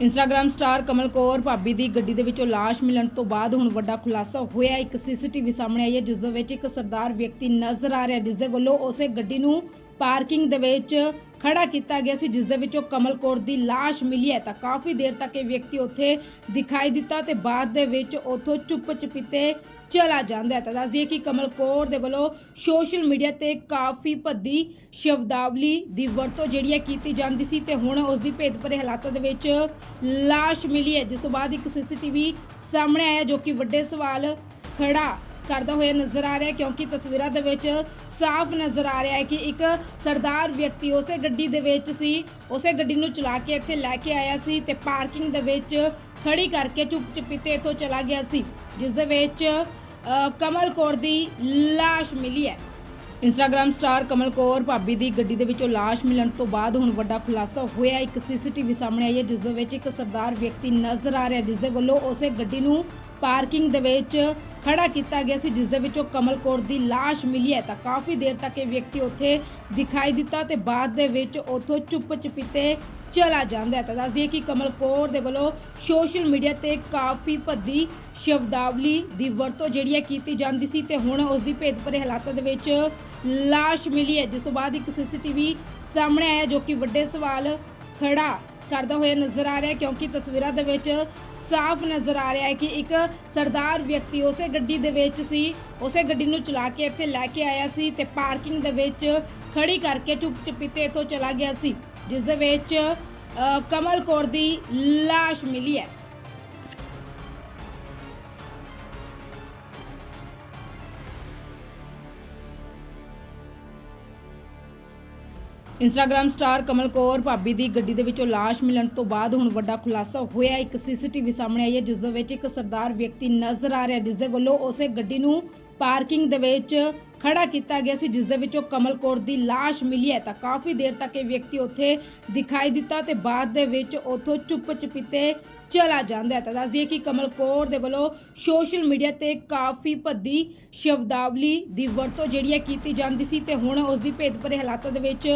Instagram star ਕਮਲ ਕੌਰ ਭਾਬੀ ਦੀ ਗੱਡੀ ਦੇ ਵਿੱਚੋਂ ਲਾਸ਼ ਮਿਲਣ ਤੋਂ ਬਾਅਦ ਹੁਣ ਵੱਡਾ ਖੁਲਾਸਾ ਹੋਇਆ। ਇੱਕ ਸੀਸੀਟੀਵੀ ਸਾਹਮਣੇ ਆਈ ਹੈ, ਜਿਸ ਦੇ ਵਿੱਚ ਇੱਕ ਸਰਦਾਰ ਵਿਅਕਤੀ ਨਜ਼ਰ ਆ ਰਿਹਾ ਜਿਸ ਦੇ ਵੱਲੋਂ ਉਸੇ ਗੱਡੀ ਨੂੰ ਪਾਰਕਿੰਗ ਦੇ ਵਿੱਚ ਖੜਾ ਕੀਤਾ ਗਿਆ ਸੀ, ਜਿਸ ਦੇ ਵਿੱਚੋਂ ਕਮਲ ਕੌਰ ਦੀ ਲਾਸ਼ ਮਿਲੀ ਹੈ। ਤਾਂ ਕਾਫੀ ਦੇਰ ਤੱਕ ਇਹ ਵਿਅਕਤੀ ਉੱਥੇ ਦਿਖਾਈ ਦਿੱਤਾ ਤੇ ਬਾਅਦ ਦੇ ਵਿੱਚ ਉੱਥੋਂ ਚੁੱਪ ਚਪੀਤੇ ਚਲਾ ਜਾਂਦਾ ਹੈ। ਤਾਂ ਦੱਸ ਕਿ ਕਮਲ ਕੌਰ ਦੇ ਵੱਲੋਂ ਸੋਸ਼ਲ ਮੀਡੀਆ ਤੇ ਕਾਫੀ ਭੱਦੀ ਸ਼ਬਦਾਵਲੀ ਦੀ ਵਰਤੋਂ ਜਿਹੜੀ ਹੈ ਕੀਤੀ ਜਾਂਦੀ ਸੀ ਤੇ ਹੁਣ ਉਸ ਦੀ ਭੇਦ ਭਰੇ ਹਾਲਾਤਾਂ ਦੇ ਵਿੱਚ ਲਾਸ਼ ਮਿਲੀ ਹੈ। ਜਿਸ ਤੋਂ ਬਾਅਦ ਇੱਕ ਸੀਸੀਟੀਵੀ ਸਾਹਮਣੇ ਆਇਆ ਜੋ ਕਿ ਵੱਡੇ ਸਵਾਲ ਖੜਾ ਕਰਦਾ ਹੋਇਆ ਨਜ਼ਰ ਆ ਰਿਹਾ ਕਿਉਂਕਿ ਤਸਵੀਰਾਂ ਦੇ ਵਿੱਚ ਸਾਫ਼ ਨਜ਼ਰ ਆ ਰਿਹਾ ਹੈ ਕਿ ਇੱਕ ਸਰਦਾਰ ਵਿਅਕਤੀ ਉਸੇ ਗੱਡੀ ਦੇ ਵਿੱਚ ਸੀ, ਉਸੇ ਗੱਡੀ ਨੂੰ ਚਲਾ ਕੇ ਇੱਥੇ ਲੈ ਕੇ ਆਇਆ ਸੀ ਤੇ ਪਾਰਕਿੰਗ ਦੇ ਵਿੱਚ ਖੜੀ ਕਰਕੇ ਚੁੱਪ ਇੱਥੋਂ ਚਲਾ ਗਿਆ ਸੀ, ਜਿਸ ਦੇ ਵਿੱਚ ਕਮਲ ਕੌਰ ਦੀ ਲਾਸ਼ ਮਿਲੀ ਹੈ। ਇੰਸਟਾਗ੍ਰam ਸਟਾਰ ਕਮਲ ਕੌਰ ਭਾਬੀ ਦੀ ਗੱਡੀ ਦੇ ਵਿੱਚੋਂ ਲਾਸ਼ ਮਿਲਣ ਤੋਂ ਬਾਅਦ ਹੁਣ ਵੱਡਾ ਖੁਲਾਸਾ ਹੋਇਆ ਇੱਕ ਸੀਸੀਟੀਵੀ ਸਾਹਮਣੇ ਆਈ ਹੈ, ਜਿਸ ਦੇ ਵਿੱਚ ਇੱਕ ਸਰਦਾਰ ਵਿਅਕਤੀ ਨਜ਼ਰ ਆ ਰਿਹਾ ਜਿਸ ਦੇ ਵੱਲੋਂ ਉਸੇ ਗੱਡੀ ਨੂੰ ਪਾਰਕਿੰਗ ਦੇ ਵਿੱਚ ਖੜਾ ਕੀਤਾ ਗਿਆ ਸੀ, ਜਿਸ ਦੇ ਵਿੱਚੋਂ ਕਮਲ ਕੌਰ ਦੀ ਲਾਸ਼ ਮਿਲੀ ਹੈ। ਤਾਂ ਕਾਫੀ ਦੇਰ ਤੱਕ ਇਹ ਵਿਅਕਤੀ ਉੱਥੇ ਦਿਖਾਈ ਦਿੱਤਾ ਤੇ ਬਾਅਦ ਦੇ ਵਿੱਚ ਉੱਥੋਂ ਚੁੱਪ ਚਪੀਤੇ ਚਲਾ ਜਾਂਦਾ ਹੈ। ਤਾਂ ਦੱਸ ਕਿ ਕਮਲ ਕੌਰ ਦੇ ਵੱਲੋਂ ਸੋਸ਼ਲ ਮੀਡੀਆ ਤੇ ਕਾਫੀ ਭੱਦੀ ਸ਼ਬਦਾਵਲੀ ਦੀ ਵਰਤੋਂ ਜਿਹੜੀ ਹੈ ਕੀਤੀ ਜਾਂਦੀ ਸੀ ਤੇ ਹੁਣ ਉਸ ਦੀ ਭੇਦ ਭਰੇ ਹਾਲਾਤਾਂ ਦੇ ਵਿੱਚ ਲਾਸ਼ ਮਿਲੀ ਹੈ। ਜਿਸ ਤੋਂ ਬਾਅਦ ਇੱਕ ਸੀਸੀਟੀਵੀ ਸਾਹਮਣੇ ਆਇਆ ਜੋ ਕਿ ਵੱਡੇ ਸਵਾਲ ਖੜਾ ਕਰਦਾ ਹੋਇਆ ਨਜ਼ਰ ਆ ਰਿਹਾ ਕਿਉਂਕਿ ਤਸਵੀਰਾਂ ਦੇ ਵਿੱਚ ਸਾਫ਼ ਨਜ਼ਰ ਆ ਰਿਹਾ ਹੈ ਕਿ ਇੱਕ ਸਰਦਾਰ ਵਿਅਕਤੀ ਉਸੇ ਗੱਡੀ ਦੇ ਵਿੱਚ ਸੀ, ਉਸੇ ਗੱਡੀ ਨੂੰ ਚਲਾ ਕੇ ਇੱਥੇ ਲੈ ਕੇ ਆਇਆ ਸੀ ਤੇ ਪਾਰਕਿੰਗ ਦੇ ਵਿੱਚ ਖੜੀ ਕਰਕੇ ਚੁੱਪ ਚਪੀਤੇ ਇੱਥੋਂ ਚਲਾ ਗਿਆ ਸੀ, ਜਿਸ ਦੇ ਵਿੱਚ ਕਮਲ ਕੌਰ ਦੀ ਲਾਸ਼ ਮਿਲੀ ਹੈ। ਇੰਸਟਾਗ੍ਰam ਸਟਾਰ ਕਮਲ ਕੌਰ ਭਾਬੀ ਦੀ ਗੱਡੀ ਦੇ ਵਿੱਚੋਂ ਲਾਸ਼ ਮਿਲਣ ਤੋਂ ਬਾਅਦ ਹੁਣ ਵੱਡਾ ਖੁਲਾਸਾ ਹੋਇਆ। ਇੱਕ ਸੀਸੀਟੀਵੀ ਸਾਹਮਣੇ ਆਈ ਹੈ, ਜਿਸ ਦੇ ਵਿੱਚ ਇੱਕ ਸਰਦਾਰ ਵਿਅਕਤੀ ਨਜ਼ਰ ਆ ਰਿਹਾ ਜਿਸ ਦੇ ਵੱਲੋਂ ਉਸੇ ਗੱਡੀ ਨੂੰ ਪਾਰਕਿੰਗ ਦੇ ਵਿੱਚ ਖੜਾ ਕੀਤਾ ਗਿਆ ਸੀ, ਜਿਸ ਦੇ ਵਿੱਚੋਂ ਕਮਲ ਕੌਰ ਦੀ ਲਾਸ਼ ਮਿਲੀ ਹੈ। ਤਾਂ ਕਾਫੀ ਦੇਰ ਤੱਕ ਇਹ ਵਿਅਕਤੀ ਉੱਥੇ ਦਿਖਾਈ ਦਿੱਤਾ ਤੇ ਬਾਅਦ ਦੇ ਵਿੱਚ ਉੱਥੋਂ ਚੁੱਪ ਚਪੀਤੇ ਚਲਾ ਜਾਂਦਾ ਹੈ। ਤਾਂ ਦੱਸ ਕਿ ਕਮਲ ਕੌਰ ਦੇ ਵੱਲੋਂ ਸੋਸ਼ਲ ਮੀਡੀਆ ਤੇ ਕਾਫੀ ਭੱਦੀ ਸ਼ਬਦਾਵਲੀ ਦੀ ਵਰਤੋਂ ਜਿਹੜੀ ਹੈ ਕੀਤੀ ਜਾਂਦੀ ਸੀ ਤੇ ਹੁਣ ਉਸ ਦੀ ਭੇਦ ਭਰੇ ਹਾਲਾਤਾਂ ਦੇ ਵਿੱਚ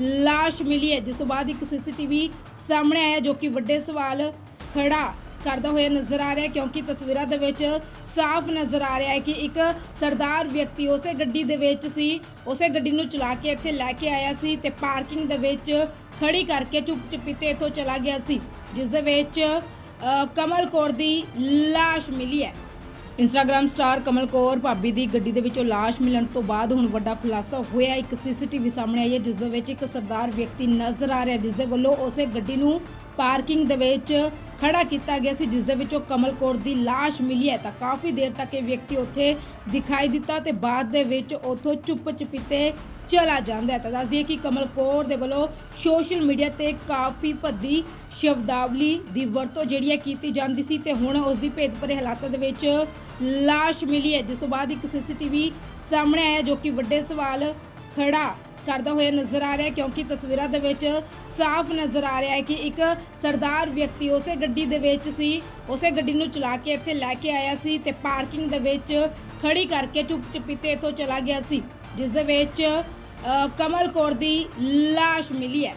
ਲਾਸ਼ ਮਿਲੀ ਹੈ। ਜਿਸ ਤੋਂ ਬਾਅਦ ਇੱਕ ਸੀਸੀਟੀਵੀ ਸਾਹਮਣੇ ਆਇਆ ਜੋ ਕਿ ਵੱਡੇ ਸਵਾਲ ਖੜਾ ਕਰਦਾ ਹੋਇਆ ਨਜ਼ਰ ਆ ਰਿਹਾ ਕਿਉਂਕਿ ਤਸਵੀਰਾਂ ਦੇ ਵਿੱਚ ਸਾਫ਼ ਨਜ਼ਰ ਆ ਰਿਹਾ ਹੈ ਕਿ ਇੱਕ ਸਰਦਾਰ ਵਿਅਕਤੀ ਉਸੇ ਗੱਡੀ ਦੇ ਵਿੱਚ ਸੀ ਉਸੇ ਗੱਡੀ ਨੂੰ ਚਲਾ ਕੇ ਇੱਥੇ ਲੈ ਕੇ ਆਇਆ ਸੀ ਤੇ ਪਾਰਕਿੰਗ ਦੇ ਵਿੱਚ ਖੜੀ ਕਰਕੇ ਚੁੱਪ ਚਪੀਤੇ ਇੱਥੋਂ ਚਲਾ ਗਿਆ ਸੀ ਜਿਸ ਦੇ ਵਿੱਚ ਅ, ਕਮਲ ਕੌਰ ਦੀ ਲਾਸ਼ ਮਿਲੀ ਹੈ। ਇੰਸਟਾਗ੍ਰam ਸਟਾਰ ਕਮਲ ਕੌਰ ਭਾਬੀ ਦੀ ਗੱਡੀ ਦੇ ਵਿੱਚੋਂ ਲਾਸ਼ ਮਿਲਣ ਤੋਂ ਬਾਅਦ ਹੁਣ ਵੱਡਾ ਖੁਲਾਸਾ ਹੋਇਆ। ਇੱਕ ਸੀਸੀਟੀਵੀ ਸਾਹਮਣੇ ਆਈ ਹੈ, ਜਿਸ ਦੇ ਵਿੱਚ ਇੱਕ ਸਰਦਾਰ ਵਿਅਕਤੀ ਨਜ਼ਰ ਆ ਰਿਹਾ, ਜਿਸ ਦੇ ਵੱਲੋਂ ਉਸੇ ਗੱਡੀ ਨੂੰ ਪਾਰਕਿੰਗ ਦੇ ਵਿੱਚ ਖੜਾ ਕੀਤਾ ਗਿਆ ਸੀ, ਜਿਸ ਦੇ ਵਿੱਚੋਂ ਕਮਲ ਕੌਰ ਦੀ ਲਾਸ਼ ਮਿਲੀ ਹੈ। ਤਾਂ ਕਾਫੀ ਦੇਰ ਤੱਕ ਇਹ ਵਿਅਕਤੀ ਉੱਥੇ ਦਿਖਾਈ ਦਿੱਤਾ ਤੇ ਬਾਅਦ ਦੇ ਵਿੱਚ ਉੱਥੋਂ ਚੁੱਪ ਚਪੀਤੇ ਚਲਾ ਜਾਂਦਾ ਹੈ। ਤਾਂ ਦੱਸ ਕਿ ਕਮਲ ਕੌਰ ਦੇ ਵੱਲੋਂ ਸੋਸ਼ਲ ਮੀਡੀਆ ਤੇ ਕਾਫੀ ਭੱਦੀ ਸ਼ਬਦਾਵਲੀ ਦੀ ਵਰਤੋਂ ਜਿਹੜੀ ਹੈ ਕੀਤੀ ਜਾਂਦੀ ਸੀ ਤੇ ਹੁਣ ਉਸ ਦੀ ਭੇਦ ਭਰੇ ਹਾਲਾਤਾਂ ਦੇ ਵਿੱਚ ਲਾਸ਼ ਮਿਲੀ ਹੈ ਜਿਸ ਤੋਂ ਬਾਅਦ ਇੱਕ ਸੀਸੀਟੀਵੀ ਸਾਹਮਣੇ ਆਇਆ ਜੋ ਕਿ ਵੱਡੇ ਸਵਾਲ ਖੜਾ ਕਰਦਾ ਹੋਇਆ ਨਜ਼ਰ ਆ ਰਿਹਾ ਕਿਉਂਕਿ ਤਸਵੀਰਾਂ ਦੇ ਵਿੱਚ ਸਾਫ਼ ਨਜ਼ਰ ਆ ਰਿਹਾ ਹੈ ਕਿ ਇੱਕ ਸਰਦਾਰ ਵਿਅਕਤੀ ਉਸੇ ਗੱਡੀ ਦੇ ਵਿੱਚ ਸੀ ਉਸੇ ਗੱਡੀ ਨੂੰ ਚਲਾ ਕੇ ਇੱਥੇ ਲੈ ਕੇ ਆਇਆ ਸੀ ਤੇ ਪਾਰਕਿੰਗ ਦੇ ਵਿੱਚ ਖੜੀ ਕਰਕੇ ਚੁੱਪ ਚਪੀਤੇ ਇੱਥੋਂ ਚਲਾ ਗਿਆ ਸੀ ਜਿਸ ਦੇ ਵਿੱਚ ਅ, ਕਮਲ ਕੌਰ ਦੀ ਲਾਸ਼ ਮਿਲੀ ਹੈ।